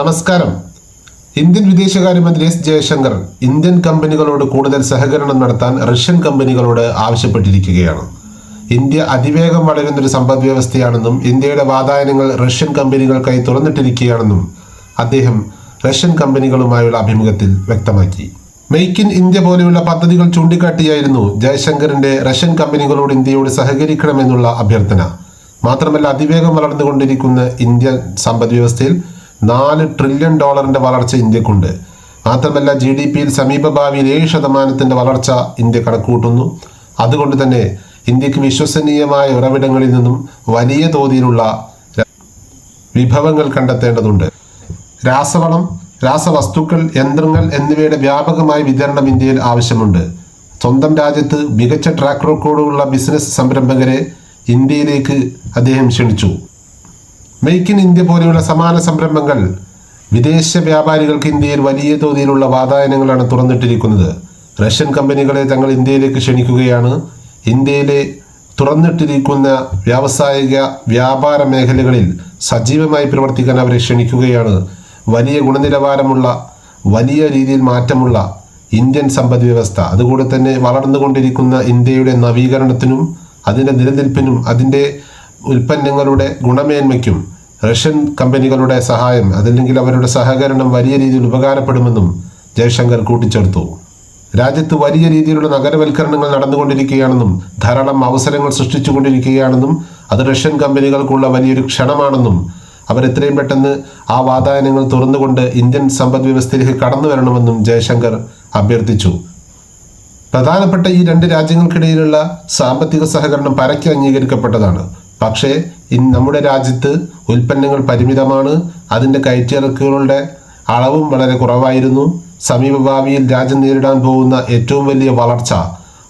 നമസ്കാരം. ഇന്ത്യൻ വിദേശകാര്യമന്ത്രി S Jaishankar Indian കമ്പനികളോട് കൂടുതൽ സഹകരണം നടത്താൻ റഷ്യൻ കമ്പനികളോട് ആവശ്യപ്പെട്ടിരിക്കുകയാണ്. ഇന്ത്യ അതിവേഗം വളരുന്നൊരു സമ്പദ് വ്യവസ്ഥയാണെന്നും ഇന്ത്യയുടെ വാതായനങ്ങൾ റഷ്യൻ കമ്പനികൾക്കായി തുറന്നിട്ടിരിക്കുകയാണെന്നും അദ്ദേഹം റഷ്യൻ കമ്പനികളുമായുള്ള അഭിമുഖത്തിൽ വ്യക്തമാക്കി. മെയ്ക്ക് ഇൻ ഇന്ത്യ പോലെയുള്ള പദ്ധതികൾ ചൂണ്ടിക്കാട്ടിയായിരുന്നു ജയശങ്കറിന്റെ റഷ്യൻ കമ്പനികളോട് ഇന്ത്യയോട് സഹകരിക്കണമെന്നുള്ള അഭ്യർത്ഥന. മാത്രമല്ല അതിവേഗം വളർന്നുകൊണ്ടിരിക്കുന്ന ഇന്ത്യൻ സമ്പദ് വ്യവസ്ഥയിൽ നാല് ട്രില്യൺ ഡോളറിന്റെ വളർച്ച ഇന്ത്യക്കുണ്ട്. മാത്രമല്ല ജി ഡി പിയിൽ സമീപ ഭാവിയിൽ ഏഴ് ശതമാനത്തിന്റെ വളർച്ച ഇന്ത്യ കണക്കൂട്ടുന്നു അതുകൊണ്ട് തന്നെ ഇന്ത്യയ്ക്ക് വിശ്വസനീയമായ ഉറവിടങ്ങളിൽ നിന്നും വലിയ തോതിലുള്ള വിഭവങ്ങൾ കണ്ടെത്തേണ്ടതുണ്ട്. രാസവളം രാസവസ്തുക്കൾ യന്ത്രങ്ങൾ എന്നിവയുടെ വ്യാപകമായ വിതരണം ഇന്ത്യയിൽ ആവശ്യമുണ്ട്. സ്വന്തം രാജ്യത്ത് മികച്ച ട്രാക്ക് റെക്കോർഡുള്ള ബിസിനസ് സംരംഭകരെ ഇന്ത്യയിലേക്ക് അദ്ദേഹം ക്ഷണിച്ചു. മെയ്ക്ക് ഇൻ ഇന്ത്യ പോലെയുള്ള സമാന സംരംഭങ്ങൾ വിദേശ വ്യാപാരികൾക്ക് ഇന്ത്യയിൽ വലിയ തോതിലുള്ള വാതായനങ്ങളാണ് തുറന്നിട്ടിരിക്കുന്നത്. റഷ്യൻ കമ്പനികളെ തങ്ങൾ ഇന്ത്യയിലേക്ക് ക്ഷണിക്കുകയാണ്. ഇന്ത്യയിലെ തുറന്നിട്ടിരിക്കുന്ന വ്യാവസായിക വ്യാപാര മേഖലകളിൽ സജീവമായി പ്രവർത്തിക്കാൻ അവരെ ക്ഷണിക്കുകയാണ്. വലിയ ഗുണനിലവാരമുള്ള വലിയ രീതിയിൽ മാറ്റമുള്ള ഇന്ത്യൻ സമ്പദ് വ്യവസ്ഥ. അതുകൂടെ തന്നെ വളർന്നുകൊണ്ടിരിക്കുന്ന ഇന്ത്യയുടെ നവീകരണത്തിനും അതിന്റെ നിലനിൽപ്പിനും അതിന്റെ ഉൽപ്പന്നങ്ങളുടെ ഗുണമേന്മയ്ക്കും റഷ്യൻ കമ്പനികളുടെ സഹായം അതല്ലെങ്കിൽ അവരുടെ സഹകരണം വലിയ രീതിയിൽ ഉപകാരപ്പെടുമെന്നും ജയശങ്കർ കൂട്ടിച്ചേർത്തു. രാജ്യത്ത് വലിയ രീതിയിലുള്ള നഗരവൽക്കരണങ്ങൾ നടന്നുകൊണ്ടിരിക്കുകയാണെന്നും ധാരാളം അവസരങ്ങൾ സൃഷ്ടിച്ചുകൊണ്ടിരിക്കുകയാണെന്നും അത് റഷ്യൻ കമ്പനികൾക്കുള്ള വലിയൊരു ക്ഷണമാണെന്നും അവർ എത്രയും പെട്ടെന്ന് ആ വാതായനങ്ങൾ തുറന്നുകൊണ്ട് ഇന്ത്യൻ സമ്പദ് വ്യവസ്ഥയിലേക്ക് കടന്നു വരണമെന്നും ജയശങ്കർ അഭ്യർത്ഥിച്ചു. പ്രധാനപ്പെട്ട ഈ രണ്ട് രാജ്യങ്ങൾക്കിടയിലുള്ള സാമ്പത്തിക സഹകരണം പരക്കെ അംഗീകരിക്കപ്പെട്ടതാണ്. പക്ഷേ നമ്മുടെ രാജ്യത്ത് ഉൽപ്പന്നങ്ങൾ പരിമിതമാണ്. അതിന്റെ കയറ്റിറക്കുകളുടെ അളവും വളരെ കുറവായിരുന്നു. സമീപഭാവിയിൽ രാജ്യം നേരിടാൻ പോകുന്ന ഏറ്റവും വലിയ വളർച്ച.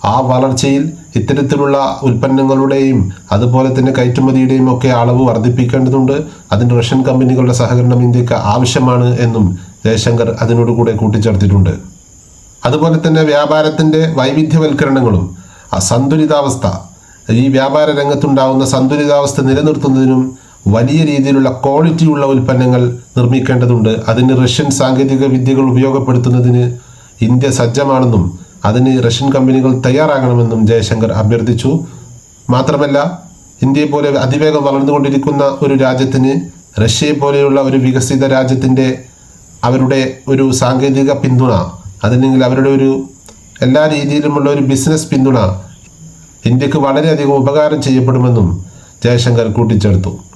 ആ വളർച്ചയിൽ ഇത്തരത്തിലുള്ള ഉൽപ്പന്നങ്ങളുടെയും അതുപോലെ തന്നെ കയറ്റുമതിയുടെയും ഒക്കെ അളവ് വർദ്ധിപ്പിക്കേണ്ടതുണ്ട്. അതിന് റഷ്യൻ കമ്പനികളുടെ സഹകരണം ഇന്ത്യയ്ക്ക് ആവശ്യമാണ് എന്നും ജയശങ്കർ അതിനോട് കൂടെ കൂട്ടിച്ചേർത്തിട്ടുണ്ട്. അതുപോലെ തന്നെ വ്യാപാരത്തിന്റെ വൈവിധ്യവൽക്കരണങ്ങളും അസന്തുലിതാവസ്ഥ ഈ വ്യാപാര രംഗത്തുണ്ടാകുന്ന സന്തുലിതാവസ്ഥ നിലനിർത്തുന്നതിനും വലിയ രീതിയിലുള്ള ക്വാളിറ്റിയുള്ള ഉൽപ്പന്നങ്ങൾ നിർമ്മിക്കേണ്ടതുണ്ട്. അതിന് റഷ്യൻ സാങ്കേതിക വിദ്യകൾ ഉപയോഗപ്പെടുത്തുന്നതിന് ഇന്ത്യ സജ്ജമാണെന്നും അതിന് റഷ്യൻ കമ്പനികൾ തയ്യാറാകണമെന്നും ജയശങ്കർ അഭ്യർത്ഥിച്ചു. മാത്രമല്ല ഇന്ത്യയെ പോലെ അതിവേഗം വളർന്നുകൊണ്ടിരിക്കുന്ന ഒരു രാജ്യത്തിന് റഷ്യയെ പോലെയുള്ള ഒരു വികസിത രാജ്യത്തിന്റെ അവരുടെ ഒരു സാങ്കേതിക പിന്തുണ അതല്ലെങ്കിൽ അവരുടെ ഒരു എല്ലാ രീതിയിലുമുള്ള ഒരു ബിസിനസ് പിന്തുണ ഇന്ത്യയ്ക്ക് വളരെയധികം ഉപകാരം ചെയ്യപ്പെടുമെന്നും ജയശങ്കർ കൂട്ടിച്ചേർത്തു.